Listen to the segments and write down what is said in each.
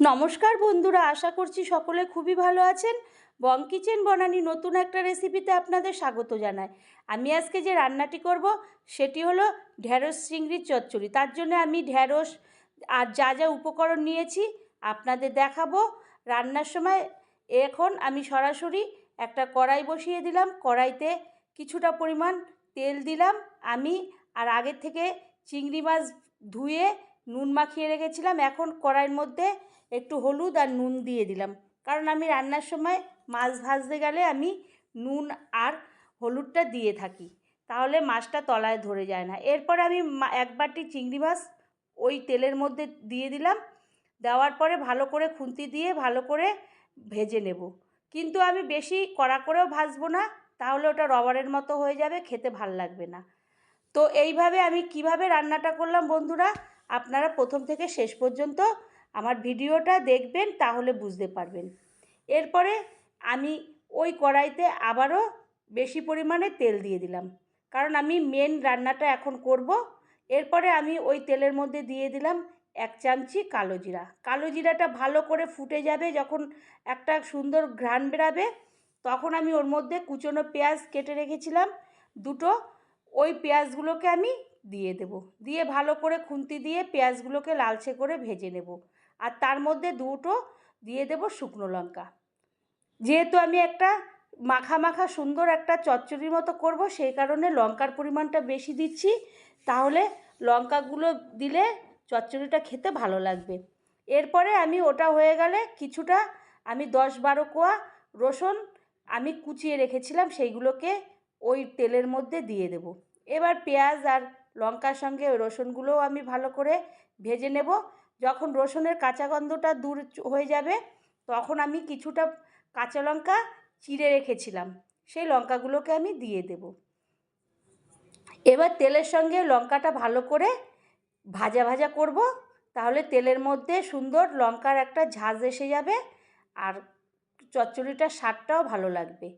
নমস্কার বন্ধুরা, আশা করছি সকলে খুবই ভালো আছেন। বং কিচেন বনানি নতুন একটা রেসিপিতে আপনাদের স্বাগত জানাই। আমি আজকে যে রান্নাটি করব, সেটি হলো ঢ্যাঁড়স চিংড়ির চচ্চড়ি। তার জন্য আমি ঢ্যাঁড়স আর যা যা উপকরণ নিয়েছি আপনাদের দেখাবো। রান্নার সময় এখন আমি সরাসরি একটা কড়াই বসিয়ে দিলাম। কড়াইতে কিছুটা পরিমাণ তেল দিলাম আমি, আর আগের থেকে চিংড়ি মাছ ধুয়ে নুন মাখিয়ে রেখেছিলাম। এখন কড়াইয়ের মধ্যে একটু হলুদ আর নুন দিয়ে দিলাম। কারণ আমি রান্নার সময় মাছ ভাজতে গেলে আমি নুন আর হলুদটা দিয়ে থাকি। তাহলে মাছটা তলায় ধরে যায় না। এরপর আমি এক বাটি চিংড়ি মাছ ওই তেলের মধ্যে দিয়ে দিলাম। দেওয়ার পরে ভালো করে খুন্তি দিয়ে ভালো করে ভেজে নেব। কিন্তু আমি বেশি কড়া করেও ভাজবো না, তাহলে ওটা রবারের মতো হয়ে যাবে, খেতে ভালো লাগবে না। তো এইভাবে আমি কীভাবে রান্নাটা করলাম বন্ধুরা? আপনারা প্রথম থেকে শেষ পর্যন্ত আমার ভিডিওটা দেখবেন, তাহলে বুঝতে পারবেন। এরপরে আমি ওই কড়াইতে আবারও বেশি পরিমাণে তেল দিয়ে দিলাম। কারণ আমি মেন রান্নাটা এখন করব। এরপরে আমি ওই তেলের মধ্যে দিয়ে দিলাম এক চামচি কালো জিরা। কালো জিরাটা ভালো করে ফুটে যাবে, যখন একটা সুন্দর ঘ্রাণ বেরাবে, তখন আমি ওর মধ্যে কুচনো পেঁয়াজ কেটে রেখেছিলাম। দুটো, ওই পেঁয়াজগুলোকে আমি দিয়ে দেব। দিয়ে ভালো করে খুন্তি দিয়ে পেঁয়াজগুলোকে লালচে করে ভেজে নেব। আর তার মধ্যে দুটো দিয়ে দেব শুকনো লঙ্কা। যেহেতু আমি একটা মাখা মাখা সুন্দর একটা চচ্চড়ির মতো করব, সেই কারণে লঙ্কার পরিমাণটা বেশি দিচ্ছি। তাহলে লঙ্কাগুলো দিলে চচ্চড়িটা খেতে ভালো লাগবে। এরপরে আমি ওটা হয়ে গেলে কিছুটা আমি দশ বারো কোয়া রসুন আমি কুচিয়ে রেখেছিলাম, সেইগুলোকে ওই তেলের মধ্যে দিয়ে দেব। এবার পেঁয়াজ আর লঙ্কার সঙ্গে ওই রসুনগুলোও আমি ভালো করে ভেজে নেব। যখন রসুনের কাঁচা গন্ধটা দূর হয়ে যাবে, তখন আমি কিছুটা কাঁচা লঙ্কা চিড়ে রেখেছিলাম। সেই লঙ্কাগুলোকে আমি দিয়ে দেব। এবার তেলের সঙ্গে লঙ্কাটা ভালো করে ভাজা ভাজা করব। তাহলে তেলের মধ্যে সুন্দর লঙ্কার একটা ঝাঁজ এসে যাবে আর চচ্চড়িটার স্বাদটাও ভালো লাগবে।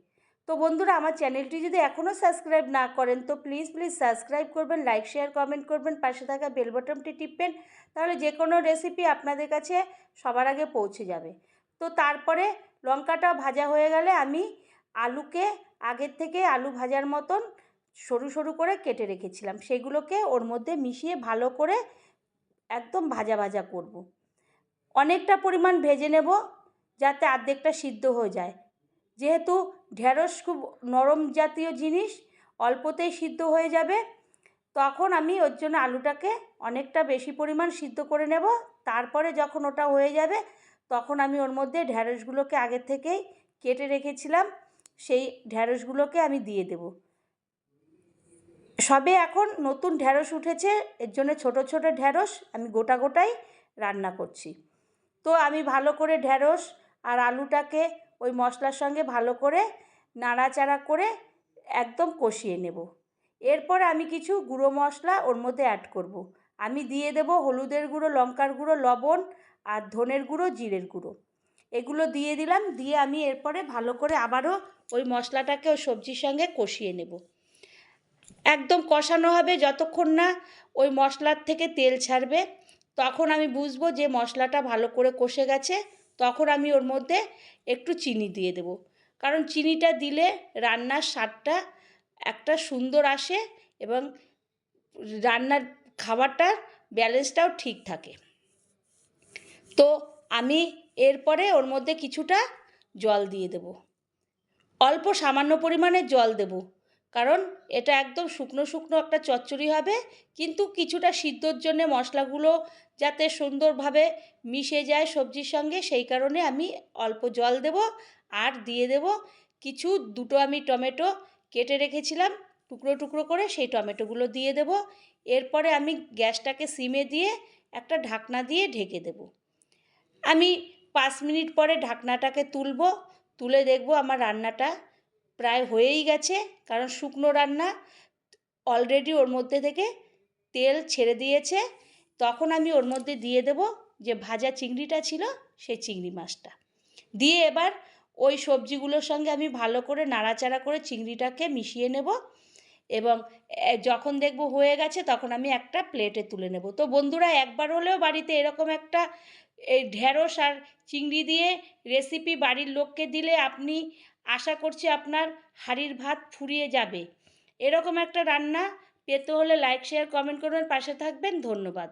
তো বন্ধুরা, আমার চ্যানেলটি যদি এখনও সাবস্ক্রাইব না করেন, তো প্লিজ প্লিজ সাবস্ক্রাইব করবেন লাইক শেয়ার কমেন্ট করবেন, পাশে থাকা বেল বটনটি টিপবেন, তাহলে যে কোনো রেসিপি আপনাদের কাছে সবার আগে পৌঁছে যাবে। তো তারপরে লঙ্কাটা ভাজা হয়ে গেলে আমি আলুকে আগের থেকে আলু ভাজার মতন সরু সরু করে কেটে রেখেছিলাম। সেগুলোকে ওর মধ্যে মিশিয়ে ভালো করে একদম ভাজা ভাজা করব। অনেকটা পরিমাণ ভেজে নেব, যাতে আর্ধেকটা সিদ্ধ হয়ে যায়। যেহেতু ঢেঁড়স খুব নরম জাতীয় জিনিস, অল্পতেই সিদ্ধ হয়ে যাবে, তখন আমি ওর জন্য আলুটাকে অনেকটা বেশি পরিমাণ সিদ্ধ করে নেব। তারপরে যখন ওটা হয়ে যাবে, তখন আমি ওর মধ্যে ঢ্যাঁড়সগুলোকে আগের থেকেই কেটে রেখেছিলাম, সেই ঢ্যাঁড়সগুলোকে আমি দিয়ে দেব। সবে এখন নতুন ঢ্যাঁড়স উঠেছে, এর জন্য ছোটো ছোটো ঢ্যাঁড়স আমি গোটা গোটাই রান্না করছি। তো আমি ভালো করে ঢ্যাঁড়স আর আলুটাকে ওই মশলার সঙ্গে ভালো করে নাড়াচাড়া করে একদম কষিয়ে নেব। এরপর আমি কিছু গুঁড়ো মশলা ওর মধ্যে অ্যাড করব। আমি দিয়ে দেব হলুদের গুঁড়ো, লঙ্কার গুঁড়ো, লবণ আর ধনের গুঁড়ো, জিরের গুঁড়ো। এগুলো দিয়ে দিলাম, দিয়ে আমি এরপরে ভালো করে আবারও ওই মশলাটাকে ওই সবজির সঙ্গে কষিয়ে নেব। একদম কষানো হবে যতক্ষণ না ওই মশলার থেকে তেল ছাড়বে, তখন আমি বুঝব যে মশলাটা ভালো করে কষে গেছে তখন আমি ওর মধ্যে একটু চিনি দিয়ে দেব। কারণ চিনিটা দিলে রান্নার স্বাদটা একটা সুন্দর আসে এবং রান্নার খাবারটার ব্যালেন্সটাও ঠিক থাকে। তো আমি এরপরে ওর মধ্যে কিছুটা জল দিয়ে দেব। অল্প সামান্য পরিমাণে জল দেব। কারণ এটা একদম শুকনো শুকনো একটা চচ্চড়ি হবে, কিন্তু কিছুটা সিদ্ধর জন্যে মশলাগুলো যাতে সুন্দরভাবে মিশে যায় সবজির সঙ্গে, সেই কারণে আমি অল্প জল দেব আর দিয়ে দেব কিছু দুটো আমি টমেটো কেটে রেখেছিলাম, টুকরো টুকরো করে সেই টমেটোগুলো দিয়ে দেব। এরপরে আমি গ্যাসটাকে সিমে দিয়ে একটা ঢাকনা দিয়ে ঢেকে দেব। আমি পাঁচ মিনিট পরে ঢাকনাটাকে তুলব, তুলে দেখব আমার রান্নাটা প্রায় হয়েই গেছে, কারণ শুকনো রান্না অলরেডি ওর মধ্যে থেকে তেল ছেড়ে দিয়েছে। তখন আমি ওর মধ্যে দিয়ে দেব যে ভাজা চিংড়িটা ছিল, সেই চিংড়ি মাছটা। দিয়ে এবার ওই সবজিগুলোর সঙ্গে আমি ভালো করে নাড়াচাড়া করে চিংড়িটাকে মিশিয়ে নেব এবং যখন দেখব হয়ে গেছে, তখন আমি একটা প্লেটে তুলে নেব। তো বন্ধুরা, একবার হলেও বাড়িতে এরকম একটা এই ঢ্যাঁড়স আর চিংড়ি দিয়ে রেসিপি বাড়ির লোককে দিলে আপনি, আশা করছি আপনার হাড়ির ভাত ফুরিয়ে যাবে। এরকম একটা রান্না, পেতে হলে লাইক শেয়ার কমেন্ট করবেন পাশে থাকবেন। ধন্যবাদ।